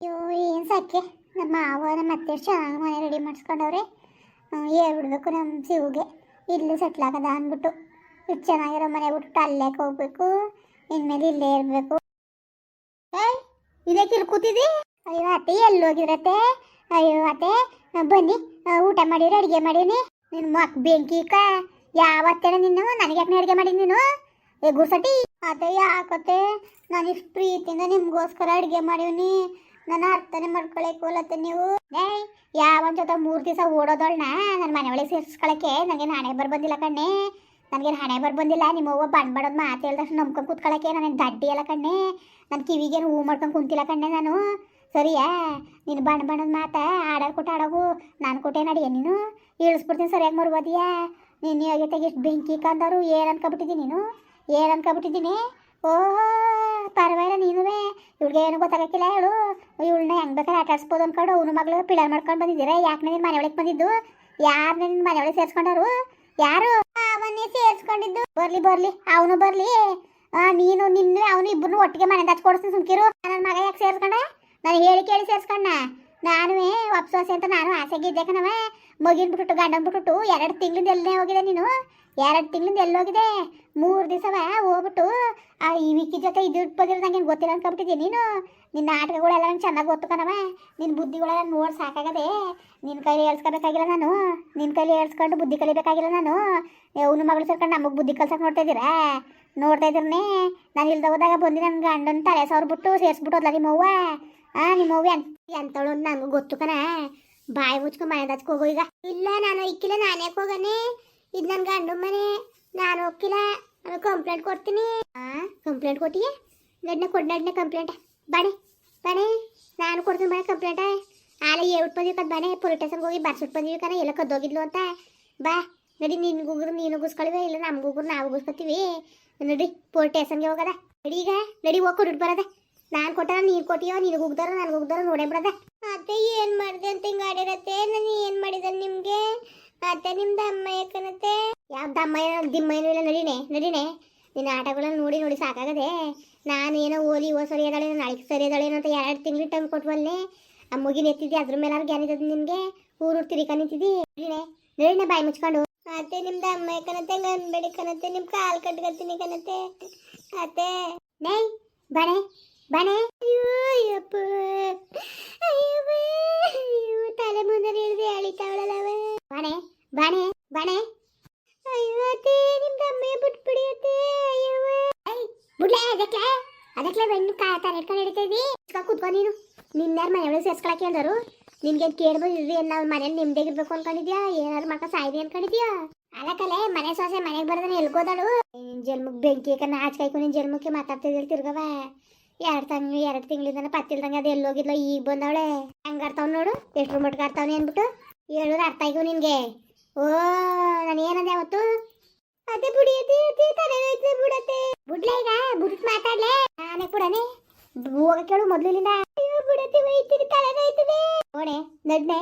ಅಯ್ಯೋ, ಏನು ಸಾಕೆ ನಮ್ಮ ಮಾವ, ನಮ್ಮ ಅತ್ತೆ ಚೆನ್ನಾಗಿ ಮನೆ ರೆಡಿ ಮಾಡಿಸ್ಕೊಂಡವ್ರೆ. ಹೇಳ್ಬಿಡ್ಬೇಕು ನಮ್ಮ ಶಿವಗೆ ಇಲ್ಲಿ ಸೆಟ್ಲ್ ಆಗದ ಅಂದ್ಬಿಟ್ಟು. ಇಷ್ಟು ಚೆನ್ನಾಗಿರೋ ಮನೆ ಬಿಟ್ಟು ಅಲ್ಲೇ ಹೋಗ್ಬೇಕು ಇನ್ಮೇಲೆ ಇಲ್ಲೇ ಇರಬೇಕು. ಏಯ್ ಇದೇ ಕೂತಿದಿ ಅಯ್ಯೋ, ಅತ್ತೆ, ಎಲ್ಲಿ ಹೋಗಿರತ್ತೆ ಅಯ್ಯೋ, ಅತ್ತೆ ಬನ್ನಿ. ಊಟ ಮಾಡಿರಿ ಅಡುಗೆ ಮಾಡೀನಿ ನಿನ್ನ ಮಕ್ ಬೆಂಕಿ ಕ ಯಾವತ್ತೇನ ನೀನು ನನಗೆ ಯಾಕೆ ಅಡುಗೆ ಮಾಡಿ ನೀನು? ಏ ಗುರ್ಸಟಿ ಅದೇ ಯಾಕತ್ತೆ? ನಾನು ಇಷ್ಟು ಪ್ರೀತಿಯಿಂದ ನಿಮಗೋಸ್ಕರ ಅಡುಗೆ ಮಾಡೀನಿ ನನ್ನ ಅರ್ಥನೆ ಮಾಡ್ಕೊಳಕ್ಕೆ ಹೋಲತ್ತೆ ನೀವು. ಏ, ಯಾವನ್ ಜೊತೆ ಮೂರು ದಿವಸ ಓಡೋದೊಳ್ನ? ನನ್ನ ಮನೆ ಒಳಗೆ ಸೇರಿಸ್ಕೊಳಕ್ಕೆ ನನಗೇನು ಹಣೆ ಬರ್ ಬಂದಿಲ್ಲ ಕಣ್ಣೆ. ನನಗೇನು ಹಣೆ ಬರ್ ಬಂದಿಲ್ಲ ನಿಮ್ಮ ಅವ್ವ ಬಣ್ಣ ಬಡೋದು ಮಾತು ಹೇಳ್ದಷ್ಟು ನಂಬ್ಕೊಂಡು ಕೂತ್ಕೊಳಕ್ಕೆ ನನಗೆ ದಡ್ಡಿ ಎಲ್ಲ ಕಣ್ಣೆ. ನನ್ನ ಕಿವಿಗೇನು ಹೂ ಮಾಡ್ಕೊಂಡು ಕುಂತಿಲ್ಲ ಕಣ್ಣೆ ನಾನು. ಸರಿಯಾ? ನೀನು ಬಣ್ಣ ಬಣ್ಣದ ಮಾತ ಆಡೋದು ಕೊಟ್ಟು ಆಡೋಗು ನಾನು ಕೊಟ್ಟೆ ನಡಿಯ ನೀನು? ಇಳಿಸ್ಬಿಡ್ತೀನಿ ಸರಿಯಾಗಿ ಮರ್ಬೋದಿಯಾ ನೀನು ಆಗೈತೆ ಎಷ್ಟು ಬೆಂಕಿ ಕಂದರು ಏನು ಅನ್ಕೊಬಿಟ್ಟಿದ್ದೀನಿ ನೀನು? ಏನು ಅನ್ಕೊಬಿಟ್ಟಿದ್ದೀನಿ. ಓಹೋ! ಪರವಾಗಿಲ್ಲ ನೀನುವೇ. ಇವ್ಳಿಗೆ ಏನು ಗೊತ್ತಾಗಕ್ಕಿಲ್ಲ ಹೇಳು. ಇವಳನ್ನ ಹೆಂಗ್ ಬೇಕಾದ್ರೆ ಆಟ ಆಡಿಸ್ಬೋದು ಅನ್ಕೊಂಡು ಅವನು ಮಗಳು ಪಿಳರ್ ಮಾಡ್ಕೊಂಡು ಬಂದಿದ್ದೀರಾ? ಯಾಕೆ ನಿನ್ನ ಮನೆ ಒಳಗೆ ಬಂದಿದ್ದು? ಯಾರು ನಿನ್ನ ಮನೆ ಒಳಗೆ ಯಾರು? ಅವನ್ನೇ ಸೇರ್ಸ್ಕೊಂಡಿದ್ದು. ಬರ್ಲಿ ಬರ್ಲಿ, ಅವನು ಬರ್ಲಿ. ನೀನು, ನಿನ್ನ ಅವನು ಇಬ್ಬರು ಒಟ್ಟಿಗೆ ಮನೆ ಹಚ್ಕೊಡ್ತೀನಿ ಸುಮ್ಕಿರು. ನನ್ನ ಮಗ ಯಾಕೆ ಸೇರ್ಸ್ಕೊಂಡ? ನಾನು ಹೇಳಿ ಕೇಳಿ ಸೇರ್ಸ್ಕೊಂಡ ನಾನುವೇ ವಾಪಸ್ ಅಂತ ನಾನು ಆಸೆಗೆ ಇದ್ದೆ ಕಣವ ಮಗಿನ ಬಿಟ್ಟು ಗಂಡನ್ ಬಿಟ್ಟು ಎರಡು ತಿಂಗಳಿಂದ ಎಲ್ಲೇ ಹೋಗಿದೆ ನೀನು? ಎರಡು ತಿಂಗಳಿಂದ ಎಲ್ಲೋಗಿದೆ ಮೂರು ದಿವಸವ ಹೋಗ್ಬಿಟ್ಟು, ಆ ಈ ವಿಕ್ಕಿ ಜೊತೆ ಇದು ಬಂದಿರೋ ನಂಗೆ ಗೊತ್ತಿಲ್ಲ ಅನ್ಕೊಂಬಿಟ್ಟಿದ್ದೀನಿ ನೀನು? ನಿನ್ನ ಆಟಗಳೆಲ್ಲ ನಂಗೆ ಚೆನ್ನಾಗಿ ಗೊತ್ತು ಕಣವ ನಿನ್ನ ಬುದ್ಧಿಗಳೆಲ್ಲ ನೋಡಿ ಸಾಕಾಗದೆ ನಿನ್ನ ಕೈಲಿ ಹೇಳ್ಸ್ಕೊಬೇಕಾಗಿಲ್ಲ ನಾನು. ನಿನ್ನ ಕೈಲಿ ಹೇಳ್ಸ್ಕೊಂಡು ಬುದ್ಧಿ ಕಲಿಬೇಕಾಗಿಲ್ಲ ನಾನು. ಅವನು ಮಗಳು ಸೇರ್ಕೊಂಡು ನಮಗೆ ಬುದ್ಧಿ ಕಲ್ಸಕ್ಕೆ ನೋಡ್ತಾ ಇದ್ದೀರಾ? ನೋಡ್ತಾ ಇದ್ರೆ ನಾನು ಇಲ್ದ ಹೋದಾಗ ಬಂದು ನನ್ನ ಗಂಡನ ತಲೆ ಸಾವಿರ ಬಿಟ್ಟು ಸೇರಿಸ್ಬಿಟ್ಟೋದ್ಲ ನಿಮ್ಮವ್ವ? ಆ ಮೂವಿ ಎಂತ ಎಂತಳು ಅಂತ ನನಗೂ ಗೊತ್ತು ಕಣ. ಬಾಯಿ ಮುಚ್ಕೊಂಡು ಮನೆ ಹಚ್ಕೊ ಹೋಗೋ ಈಗ. ಇಲ್ಲ, ನಾನು ಇಕ್ಕಿಲ್ಲ, ನಾನು ಯಾಕೆ ಹೋಗನೆ. ಇದು ನನ್ನ ಗಂಡು ಮನೆ. ನಾನು ಹೋಗಿಲ್ಲ ನಾನು ಕಂಪ್ಲೇಂಟ್ ಕೊಡ್ತೀನಿ. ಆ ಕಂಪ್ಲೇಂಟ್ ಕೊಟ್ಟಿಗೆ ನಡ್ನೆ ಕೊಡ್ ನಡ್ನೆ ಕಂಪ್ಲೇಂಟ್ ಬಾಣೆ ಬಾಣೆ ನಾನು ಕೊಡ್ತೀನಿ ಬಾಣೆ ಕಂಪ್ಲೇಂಟ ಆಲೆ ಏ ಬಂದಿವಿ ಕದ್ ಬಾಣೆ ಪೊಲೀಸ್ ಸ್ಟೇಷನ್ಗೆ ಹೋಗಿ ಬರ್ಸ್ಬಿಟ್ಟು ಬಂದಿವಿ ಕಣ. ಎಲ್ಲ ಕದ್ದೋಗಿದ್ಲು ಅಂತ. ಬಾ, ನಡಿ ನಿನ್ಗುಗ್ರು ನೀನು ಗುಸ್ಕೊಳಿವೆ ಇಲ್ಲ ನಮ್ಗುಗ್ರು ನಾವು ಗುಸ್ಕೊತೀವಿ ನಡಿ ಪೊಲೀಸ್ ಸ್ಟೇಷನ್ಗೆ ಹೋಗದ. ನಡಿ ಈಗ. ನಡಿ, ಹೋಗಿ ಕೊಡ್ಬಿಟ್ಟು ಬರದ. ನಾನು ಕೊಟ್ಟಾರ ನೀನು ಕೊಟ್ಟಿಯೋ ನೀರು ಹೋಗ್ದಾರ ನನಗೆ ಹೋಗ್ದಾರ ನೋಡೇ ಬಿಡದ ಅತ್ತೆ ಏನು ಮಾಡಿದೆ ಅಂತ ಹಿಂಗೆ ಆಡಿರತ್ತೆ? ನಾನು ಏನು ಮಾಡಿದೆ ನಿಮಗೆ? ಅತ್ತೆ ನಿಮ್ದು ಅಮ್ಮ ಯಾಕನತ್ತೆ ಯಾವ್ದು ದಿಮ್ಮ ಏನೂ ಇಲ್ಲ, ನಡಿನೆ ನಡಿನೆ. ನಿನ್ನ ಆಟಗಳನ್ನ ನೋಡಿ ನೋಡಿ ಸಾಕಾಗದೆ. ನಾನು ಏನೋ ಓಲಿ, ಓ ಸರಿ ಅದಾಳೆ ನಾಳೆ ಸರಿ ಅದಾಳೆ ಅಂತ ಎರಡು ತಿಂಗಳು ಟೈಮ್ ಕೊಟ್ವಲ್ಲೇ ಆ ಮುಗಿನ ಎತ್ತಿದ್ದೆ, ಅದ್ರ ಮೇಲೆ ಗ್ಯಾನ್ ಇದ್ದದ್ದು ನಿನಗೆ? ಊರು ತಿರಿಕ ನಿಂತಿದ್ದಿ? ನಡಿನೆ ನಡಿನೆ ಬಾಯಿ ಮುಚ್ಕೊಂಡು. ಅತ್ತೆ ನಿಮ್ದು ಅಮ್ಮ ಕನತೆ ಅನ್ಬೇಡಿ ಕನತೆ ನಿಮ್ಮ ಕಾಲು ಕಟ್ಕೊತೀನಿ ಕನತೆ ಅತ್ತೆ ನೈ ಬಣೆ. ಬಣೆ ಅಯ್ಯೋ ಅಯ್ಯಪ್ಪ ಅಯ್ಯೋ ತಲೆ ಮುಂದೆ ಹಿಡಿದು ಎಳಿತಾವಳಲ್ಲವ ಬಣೆ ಬಣೆ ಬಣೆ. ಅಯ್ಯೋ ಅತ್ತೆ ನಿಮ್ದು ಅಮ್ಮ ಬಿಟ್ಬಿಡಿ ಅತ್ತೆ, ಅಯ್ಯವ್ವ. ಐ ಬಿಡ್ಲೆ ಅದಕ್ಕೆ ಅದಕ್ಕೆ ಬೆನ್ನು ಕಾ, ತಲೆ ಇಟ್ಕೊಂಡು ಹಿಡಿತಾ ಇದ್ದಿ. ಕೂತ್ಕೊ ನೀನು. ನಿನ್ನಾರು ಮನೆ ಒಳಗೆ ಸೇರ್ಸ್ಕೊಳಕ್ಕೆ ಅಂದರು. ನಿನ್ಗೇನು ಕೇಳ್ಬೋದು ಇರ್ರಿ ನಾವು ಮನೇಲಿ ನಿಮ್ದೇ ಇರ್ಬೇಕು ಅನ್ಕೊಂಡಿದ್ಯಾ? ಏನಾದ್ರು ಮಾಡ್ಕೊ ಸಾಯ್ದಿ ಅನ್ಕೊಂಡಿದ್ಯಾ? ಅದಕ್ಕಲೆ ಮನೆ ಸೊಸೆ ಮನೆಗೆ ಬರ್ದಾನೆ ಎಲ್ಗೋದಳು ನಿನ್ ಜನ್ಮಕ್ಕೆ ಬೆಂಕಿ ಕನ್ನ ಆಚ್ಕಾಯ್ಕು ನಿನ್ ಜನ್ಮಕ್ಕೆ ಮಾತಾಡ್ತಿದ್ದಿಲ್ ತಿರ್ಗವ ಎರಡು ತಿಂಗ್ಳು ಎರಡು ತಿಂಗಳಿಂದ ಪತ್ತಿಲ್ದಂಗೆ ಅದು ಎಲ್ಲೋಗಿದ್ಲ ಈಗ ಬಂದವಳೆ. ಹೆಂಗಾಡ್ತಾವ್ ನೋಡು, ಎಷ್ಟು ಮಟ್ಗೆ ಆಡ್ತಾವನೆ ಅಂದ್ಬಿಟ್ಟು ಹೇಳೋದು ಅರ್ಥ ಆಯ್ತು ನಿನ್ಗೆ. ಓ, ನಾನು ಏನಂದೆ ಅವತ್ತು? ಅದೇ ಬುಡಿ ಅದೇ ತಲೆನೋಯ್ತು ಬಿಡತ್ತೆ. ಈಗ ಬಿಟ್ಟು ಮಾತಾಡ್ಲೆ. ನಾನೇ ಬಿಡನೆ. ಹೋಗ ಕೇಳು ಮೊದ್ಲಿನಿಂದ. ಅಯ್ಯೋ, ಬಿಡತ್ತೆ, ಒಯ್ತೀನಿ ತಲೆನೋಯ್ತದೆ ನೋಡೆ, ನಡ್ನೆ.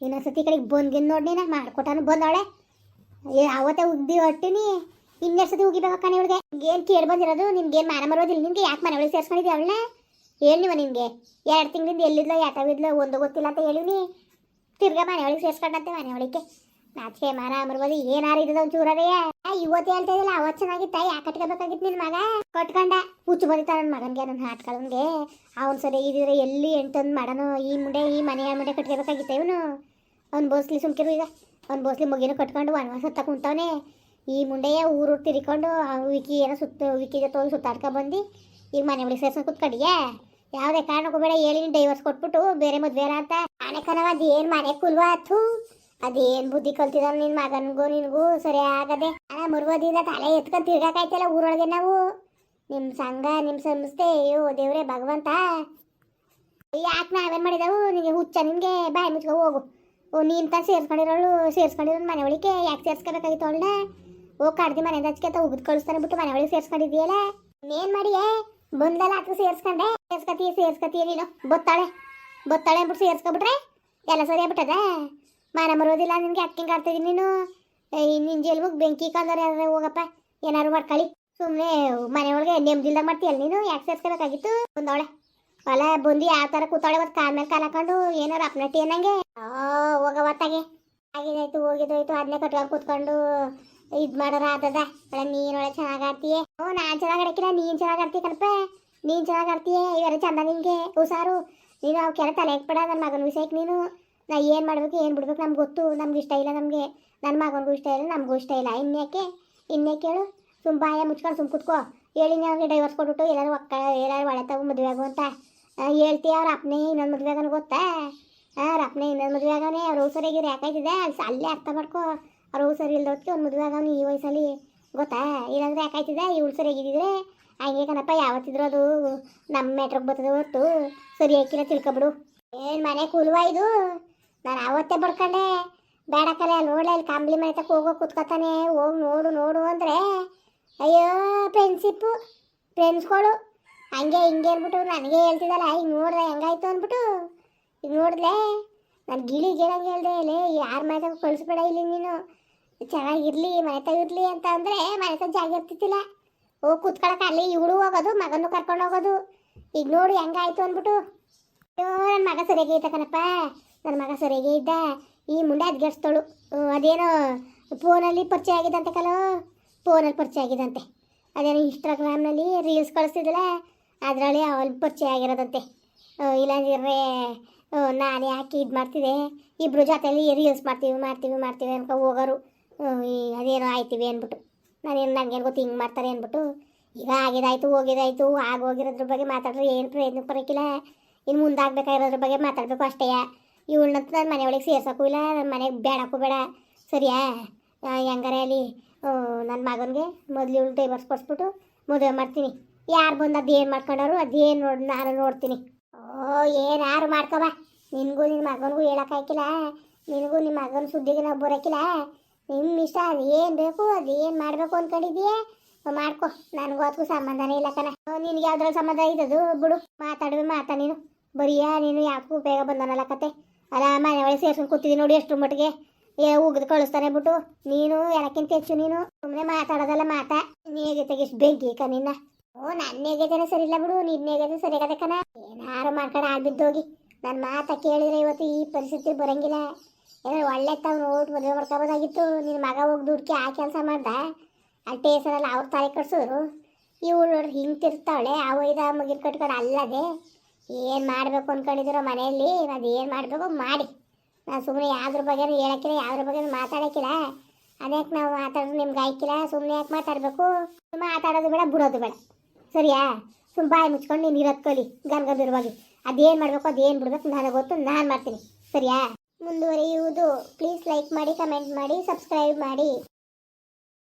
ಇನ್ನೊಂದ್ಸತಿ ಕಡೆಗೆ ಬಂದ್ಗಿನ್ ನೋಡಿ ನಾ ಮಾಡ್ಕೊಟ್ಟಾನು ಬಂದವಳೆ. ಅವತ್ತೇ ಉಗ್ದಿ ಹೊಟ್ಟಿನಿ ಇನ್ನೆರಡು ಸತಿ ಉಗಿಬೇಕು ಕಣೆ ಇವಳಿಗೆ. ಏನು ಕೇಳಿ ಬಂದಿರೋದು ನಿನ್ಗೇನು ಮಾನ ಮರೋದಿಲ್ಲ ನಿನ್ಗೆ ಯಾಕೆ ಮನೆ ಒಳಗೆ ಸೇರ್ಸ್ಕೊಂಡಿದ್ದೆ ಅವಳನ್ನ? ಹೇಳಿವ ನಿನಗೆ? ಎರಡು ತಿಂಗಳಿಂದ ಎಲ್ಲಿದ್ಲ ಯಾತವಿದ್ಲ ಒಂದು ಗೊತ್ತಿಲ್ಲ ಅಂತ ಹೇಳಿವ್ನಿ ತಿರ್ಗಾ ಮನೆ ಒಳಗೆ ಸೇರ್ಸ್ಕೊಂಡಂತೆ ಮನೆ ಒಳಗೆ. ನಾಚಿಕೆ, ಮಾನ ಮರ್ಬೋದು ಏನಾರು ಇದ್ದದ ಒಂಚೂರೇ ಇವತ್ತು ಹೇಳ್ತಾ ಇದ್ದಿಲ್ಲ ಅವತ್ತು ಚೆನ್ನಾಗಿತ್ತ. ಯಾಕೆ ಕಟ್ಕೋಬೇಕಾಗಿತ್ತು ನಿನ್ನ ಮಗ? ಕಟ್ಕೊಂಡ. ಹುಚ್ಚು ಬಂದಿತ್ತ ನನ್ನ ಮಗನಿಗೆ ನನ್ನ ಹಾಟ್ಕೊಳ್ಳೋನ್ಗೆ ಅವ್ನು ಸರಿ ಇದ್ರೆ ಎಲ್ಲಿ ಎಂಟೊಂದು ಮಾಡೋನು, ಈ ಮುಂಡೆ, ಈ ಮನೆ ಮುಂಡೆ ಕಟ್ಕೋಬೇಕಾಗಿತ್ತ ಇವನು? ಅವ್ನು ಬೋಸ್ಲಿ ಸುಮ್ಕಿರು ಈಗ. ಅವ್ನು ಬೋಸ್ಲಿ ಮುಗಿನ ಕಟ್ಕೊಂಡು ವನವಾಸ ಹತ್ತ ಕುಂತವನೆ. ಈ ಮುಂಡೆಯ ಊರು ತಿರ್ಕೊಂಡು ವಿಕಿ ಏನೋ ಸುತ್ತ, ವಿಕಿ ಜೊತೆ ಸುತ್ತಾಡ್ಕೊ ಬಂದು. ಈಗ ಮನೆ ಒಳಗೆ ಸೇರ್ಸ್ಕೊಂಡು ಕುತ್ಕೊಂಡಿಯಾ? ಯಾವುದೇ ಕಾರಣಕ್ಕೂ ಬೇಡ ಹೇಳಿ ಡೈವರ್ಸ್ ಕೊಟ್ಬಿಟ್ಟು ಬೇರೆ ಮದ್ವೆ ಅಲ್ಲ ಅಂತ. ಆನೆಕನವ ಅದೇನು ಮನೆ ಕುಲ್ವಾ ಅಥು ಅದೇನು ಬುದ್ಧಿ ಕಲ್ತಿದಾರ ನಿನ್ನ ಮಗನಿಗೂ ನಿನಗೂ? ಸರಿ ಆಗದೆ. ಅಲ್ಲ ಮುರ್ಗೋದಿಂದ ತಲೆ ಎತ್ಕೊಂಡು ತಿರ್ಗಾಕಾಯ್ತಲ್ಲ ಊರೊಳಗೆ ನಾವು? ನಿಮ್ಮ ಸಂಘ ನಿಮ್ಮ ಸಂಸ್ಥೆ, ಅಯ್ಯೋ ದೇವ್ರೆ ಭಗವಂತ. ಯಾಕೆ ನಾವೇನು ಮಾಡಿದೆವು? ನಿನಗೆ ಹುಚ್ಚ, ನಿನಗೆ ಬಾಯಿ ಮುಚ್ಕೊ ಹೋಗು. ಓ, ನೀನು ತ ಸೇರ್ಸ್ಕೊಂಡಿರೋಳು ಸೇರ್ಸ್ಕೊಂಡಿರೋ ಮನೆ ಒಳಗೆ. ಯಾಕೆ ಸೇರ್ಸ್ಕೋಬೇಕಾಗಿತ್ತು ಅವಳನ್ನ? ಓ, ಕಡ್ದಿ ಮನೆ ಹಚ್ಕೆ ಉಗಿದ್ ಕಳಿಸ್ತಾನೆ ಬಿಟ್ಟು ಮನೆ ಒಳಗೆ ಸೇರ್ಸ್ಕೊಂಡಿದ್ಯಲ್ಲ ಏನ್ ಮಾಡಿಯೇ ಬಂದಲ್ಲ ಹತ್ರ ಸೇರ್ಸ್ಕೊಂಡೆ. ಸೇರ್ಸ್ಕತಿ ಸೇರ್ಸ್ಕತಿ ನೀನು ಬತ್ತಾಳೆ. ಬತ್ತಾಳೆ ಅಂದ್ಬಿಟ್ಟು ಸೇರ್ಸ್ಕೊಬಿಟ್ರೆ ಎಲ್ಲ ಸರಿ ಆಗ್ಬಿಟ್ಟದ? ಮನೆ ಮರೋದಿಲ್ಲ ನಿನ್ಗೆ ಅಕ್ಕಿ ಕಾಡ್ತಿದೀನಿ ನೀನು. ನಿನ್ ಜಲ್ಮಗ್ ಬೆಂಕಿ ಕಾಲ್ದಾರ ಯಾರು ಹೋಗಪ್ಪ. ಏನಾರು ಮಾಡ್ಕೊಳ್ಳಿ ಸುಮ್ಮನೆ ಮನೆ ಒಳಗೆ ನೆಮ್ಮದಿಲ್ದಾಗ ಮಾಡ್ತೀಯಲ್ಲ ನೀನು? ಯಾಕೆ ಸೇರ್ಸ್ಕೋಬೇಕಾಗಿತ್ತು? ಬಂದವಳೆ. ಹೊಲ ಬಂದು ಯಾವ ಥರ ಕೂತಾಳೆ ಮತ್ತೆ ಕಾಲ್ ಮೇಲೆ ಕಾಲು ಹಾಕೊಂಡು ಏನಾರು ಅಪ್ನಟ್ಟಿ ಏನಂಗೆ ಹೋಗವತ್ತಾಗೆ ಆಗಿದಾಯ್ತು ಹೋಗಿದ್ದಾಯ್ತು ಅದನ್ನೇ ಕಟ್ಕೊಂಡು ಕೂತ್ಕೊಂಡು ಇದು ಮಾಡೋರ ಆದದ ಒಳ್ಳೆ ಒಳಗೆ ಚೆನ್ನಾಗಿ ಆಡ್ತೀಯ? ಓ, ನಾನು ಚೆನ್ನಾಗಿ ಆಡಕ್ಕಿಲ್ಲ, ನೀನು ಚೆನ್ನಾಗಿ ಆಡ್ತೀಯ ಕಣಪ್ಪ. ನೀನ್ ಚೆನ್ನಾಗಿ ಆಡ್ತೀಯ? ಇವೆಲ್ಲ ಚಂದ ನಿನಗೆ ಹುಷಾರು. ನೀನು ಕೆಲ ತಲೆ ಹಾಕ್ಬೇಡ ನನ್ನ ಮಗನ ವಿಷಯಕ್ಕೆ ನೀನು. ನಾ ಏನು ಮಾಡ್ಬೇಕು, ಏನು ಬಿಡ್ಬೇಕು ನಮ್ಗೆ ಗೊತ್ತು. ನಮ್ಗೆ ಇಷ್ಟ ಇಲ್ಲ ನಮಗೆ. ನನ್ನ ಮಗನಿಗೂ ಇಷ್ಟ ಇಲ್ಲ, ನಮಗೂ ಇಷ್ಟ ಇಲ್ಲ. ಇನ್ಯಾಕೆ ಇನ್ಯಾಕೆ ಕೇಳು ಸುಮ್ ಬಾಯ ಮುಚ್ಕೊಂಡು ಸುಮ್ ಕುತ್ಕೋ. ಹೇಳಿ ಅವ್ನಿಗೆ ಡೈವರ್ಸ್ ಕೊಟ್ಬಿಟ್ಟು ಎಲ್ಲರೂ ಒಕ್ಕ, ಎಲ್ಲಾರು ಒಳೆ ತಗೋ ಮದುವೆ ಆಗು ಅಂತ. ಹೇಳ್ತೀಯ ಅವ್ರ ಅಪ್ಪನೇ ಇನ್ನೊಂದು ಮದುವೆ ಆಗೋನು ಗೊತ್ತಾ? ಅವ್ರ ಅಪ್ಪನೇ ಇನ್ನೊಂದು ಮದುವೆ ಆಗವನೇ. ಅವ್ರ ಸರಿಯಾಗಿ ಯಾಕಾಯ್ತಿದೆ ಅಲ್ಲಿ ಅಲ್ಲೇ ಅರ್ಥ ಮಾಡ್ಕೋ. ಅವ್ರು ಸರಿ ಇಲ್ದೋದಕ್ಕೆ ಒಂದು ಮದುವೆ ಆಗವನು ಈ ವಯಸ್ಸಲ್ಲಿ. ಗೊತ್ತಾ? ಇಲ್ಲಾಂದ್ರೆ ಯಾಕಾಯ್ತಿದೆ ಈ ಹುಷಾರಾಗಿದ್ದಿದ್ರೆ ಹಂಗೆ ಕಣಪ್ಪ, ಯಾವತ್ತಿದ್ರು ಅದು ನಮ್ಮ ಮೆಟ್ರಿಗೆ ಬರ್ತದೆ ಹೊತ್ತು ಸರಿ ಹಾಕಿರ ತಿಳ್ಕೊಬಿಡು. ಏನು ಮನೆ ಕೂಲ್ವ ಇದು? ನಾನು ಅವತ್ತೇ ಬಡ್ಕೊಂಡೆ. ಬೇಡ ಕಲೆ ಅಲ್ಲಿ ನೋಡ್ಲೆ ಅಲ್ಲಿ ಕಂಬ್ಳಿ ಮನೆ ತಕ್ಕ ಹೋಗೋ ಕುತ್ಕೊತಾನೆ. ಹೋಗಿ ನೋಡು ನೋಡು ಅಂದರೆ. ಅಯ್ಯೋ ಫ್ರೆಂಡ್ಶಿಪ್ಪು ಫ್ರೆಂಡ್ಸ್ಗಳು ಹಂಗೆ ಹಿಂಗೆ ಅಂದ್ಬಿಟ್ಟು, ನನಗೆ ಹೇಳ್ತಿದ್ದಲ್ಲ ಈಗ ನೋಡ್ರೆ ಹೆಂಗಾಯ್ತು ಅಂದ್ಬಿಟ್ಟು. ಈಗ ನೋಡಿದ್ಲೆ. ನಾನು ಗಿಳಿ ಗಿಳಂಗೆ ಹೇಳ್ದೆ, ಲೇ, ಯಾರ ಮನೆ ತಗ ಕಳಿಸ್ಬೇಡ ಇಲ್ಲಿ ನೀನು? ಚೆನ್ನಾಗಿರ್ಲಿ, ಮನೆ ಇರಲಿ ಅಂತ ಅಂದರೆ ಮನೆ ತಗ ಜಾಗ ಇರ್ತಿತ್ತಿಲ್ಲ ಹೋಗಿ ಕುತ್ಕೊಳಕ್ಕೆ ಅಲ್ಲಿ ಇವಳು ಹೋಗೋದು, ಮಗನ್ನು ಕರ್ಕೊಂಡು ಹೋಗೋದು. ಈಗ ನೋಡು ಹೆಂಗಾಯ್ತು ಅಂದ್ಬಿಟ್ಟು ಅಯ್ಯೋ ನನ್ನ ಮಗ ಸರಿಯಾಗಿ ಐತ ಕಣಪ್ಪ. ನನ್ನ ಮಗ ಸರಿಯಾಗಿ ಇದ್ದ. ಈ ಮುಂಡೆ ಅದ್ಗೆಡ್ಸ್ತಳು ಅದೇನೋ ಫೋನಲ್ಲಿ ಪರಿಚಯ ಆಗಿದಂತೆ ಕಲೋ. ಫೋನಲ್ಲಿ ಪರಿಚಯ ಆಗಿದಂತೆ ಅದೇನೋ ಇನ್ಸ್ಟಾಗ್ರಾಮ್ನಲ್ಲಿ ರೀಲ್ಸ್ ಕಳಿಸ್ತಿದ್ದಲ್ಲ. ಅದರಲ್ಲಿ ಅವಳು ಪರಿಚಯ ಆಗಿರೋದಂತೆ. ಇಲ್ಲಾಂದ್ರೆ ನಾನು ಯಾಕೆ ಇದು ಮಾಡ್ತಿದ್ದೆ? ಇಬ್ಬರು ಜೊತೆಯಲ್ಲಿ ರೀಲ್ಸ್ ಮಾಡ್ತೀವಿ ಮಾಡ್ತೀವಿ ಮಾಡ್ತೀವಿ ಅನ್ಕೊ ಹೋಗೋರು. ಅದೇನೋ ಆಯ್ತೀವಿ ಅಂದ್ಬಿಟ್ಟು ನಾನೇನು, ನನಗೇನು ಗೊತ್ತು ಹಿಂಗೆ ಮಾಡ್ತಾರೆ ಅಂದ್ಬಿಟ್ಟು ಈಗ ಆಗಿದಾಯ್ತು, ಹೋಗಿದಾಯ್ತು, ಆಗ ಹೋಗಿರೋದ್ರ ಬಗ್ಗೆ ಮಾತಾಡ್ರೆ, ಏನು ಪ್ರಯತ್ನ ಬರೋಕ್ಕಿಲ್ಲ ಇನ್ನು ಮುಂದಾಗಬೇಕಾಗಿರೋದ್ರ ಬಗ್ಗೆ ಮಾತಾಡಬೇಕು ಅಷ್ಟೇ. ಇವಳನ್ನಂತೂ ನನ್ನ ಮನೆ ಸೇರ್ಸೋಕ್ಕೂ ಇಲ್ಲ ನನ್ನ ಮನೆಗೆ ಬೇಡಕ್ಕೂ ಬೇಡ. ಸರಿಯಾ? ಹೆಂಗಾರೆ ಅಲ್ಲಿ? ನನ್ನ ಮಗನಿಗೆ ಮೊದಲು ಇವಳು ಡೈವರ್ಸ್ ಕೊಡಿಸ್ಬಿಟ್ಟು ಮದುವೆ ಮಾಡ್ತೀನಿ. ಯಾರು ಬಂದು ಅದೇನು ಮಾಡ್ಕೊಂಡಾರು ಅದೇನು ನೋಡಿ, ನಾನು ನೋಡ್ತೀನಿ. ಏನಾರು ಮಾಡ್ಕೊಬ ನಿನಗೂ ನಿನ್ನ ಮಗನಿಗೂ ಹೇಳೋಕ್ಕಾಗಿಲ್ಲ ನಿನಗೂ ನಿಮ್ಮ ಮಗನ ಸುದ್ದಿಗೆ ನಾವು ಬರೋಕ್ಕಿಲ್ಲ ನಿಮ್ಮ ಇಷ್ಟ, ಅದು ಏನು ಬೇಕು, ಅದು ಏನು ಮಾಡಬೇಕು ಅಂದ್ಕೊಂಡಿದ್ದೀಯ ಮಾಡ್ಕೊ. ನನಗೂ ಅದಕ್ಕೂ ಸಂಬಂಧನೇ ಇಲ್ಲ ಕಣ. ನಿನಗೆ ಯಾವ್ದ್ರಲ್ಲಿ ಸಂಬಂಧ ಇದ್ದದು ಬಿಡು. ಮಾತಾಡುವೆ ಮಾತಾ ನೀನು. ಬರೀಯಾ ನೀನು ಯಾಕೂ ಬೇಗ ಬಂದನಲ್ಲ ಕತೆ. ಅಲ್ಲ ಮನೆ ಒಳಗೆ ಸೇರ್ಸ್ಕೊಂಡು ಕೂತಿದ್ದೀನಿ ನೋಡಿ ಎಷ್ಟು ಮಟ್ಟಿಗೆ. ಏ, ಉಗಿದು ಕಳಿಸ್ತಾನೆ ಬಿಟ್ಟು. ನೀನು ಎಲ್ಲಕ್ಕಿಂತ ಹೆಚ್ಚು ನೀನು. ಸುಮ್ಮನೆ ಮಾತಾಡೋದಲ್ಲ ಮಾತಾ. ನೀಗೆ ತೆಗಿಸ್ ಬೆಂಕಿ ಕ ನಿನ್ನ ಓ ನನ್ನ ಹೇಗಿದ್ದೇನೆ ಸರಿ ಇಲ್ಲ ಬಿಡು ನಿನ್ನ ಹೇಗಿದೆ ಸರಿ ಕಣ. ಏನಾರು ಮಾಡ್ಕೊಂಡು ಆಗ್ಬಿದ್ದೋಗಿ ನನ್ನ ಮಾತ ಕೇಳಿದ್ರೆ ಇವತ್ತು ಈ ಪರಿಸ್ಥಿತಿ ಬರಂಗಿಲ್ಲ. ಏನಾದ್ರು ಒಳ್ಳೆ ತಾವು ನೋಡಿ ಮದುವೆ ಮಾಡ್ಕೋಬೋದಾಗಿತ್ತು. ನಿನ್ನ ಮಗ ಹೋಗಿ ದುಡ್ಕಿ ಆ ಕೆಲಸ ಮಾಡ್ದ. ಅಟ್ಟೆ ಸರಲ್ಲ ಅವ್ರ ತಾಯಿ ಕಟ್ಸೋರು. ಇವಳು ನೋಡ್ರಿ ಹಿಂಗೆ ತಿರ್ತಾವಳೆ, ಆ ಒಯ್ದ ಮುಗಿಲ್ ಕಟ್ಕೊಂಡು ಅಲ್ಲದೆ. ಏನು ಮಾಡಬೇಕು ಅನ್ಕೊಂಡಿದ್ರು ಮನೆಯಲ್ಲಿ ಅದು ಏನು ಮಾಡಬೇಕು ಮಾಡಿ. ನಾನು ಸುಮ್ಮನೆ ಯಾವ್ದ್ರ ಬಗ್ಗೆ ಹೇಳಕ್ಕಿಲ್ಲ, ಯಾವ್ದ್ರ ಬಗ್ಗೆ ಮಾತಾಡೋಕ್ಕಿಲ್ಲ. ಅದಕ್ಕೆ ನಾವು ಮಾತಾಡೋದು ನಿಮ್ಗೆ ಆಯ್ಕಿಲ್ಲ? ಸುಮ್ಮನೆ ಯಾಕೆ ಮಾತಾಡಬೇಕು? ಮಾತಾಡೋದು ಬೇಡ, ಬಿಡೋದು ಬೇಡ. ಸರಿಯಾ? ಸುಮ್ಮ ಬಾಯಿ ಮುಚ್ಕೊಂಡು ನೀನು ಇರೋದು ಕಲಿ ಗನ್ಗಂಭೀರವಾಗಿ ಅದೇನು ಮಾಡಬೇಕು, ಅದೇನು ಬಿಡಬೇಕು ನನಗೆ ಗೊತ್ತು, ನಾನು ಮಾಡ್ತೀನಿ. ಸರಿಯಾ? ಮುಂದುವರಿಯುವುದು. ಪ್ಲೀಸ್ ಲೈಕ್ ಮಾಡಿ ಕಮೆಂಟ್ ಮಾಡಿ ಸಬ್ಸ್ಕ್ರೈಬ್ ಮಾಡಿ.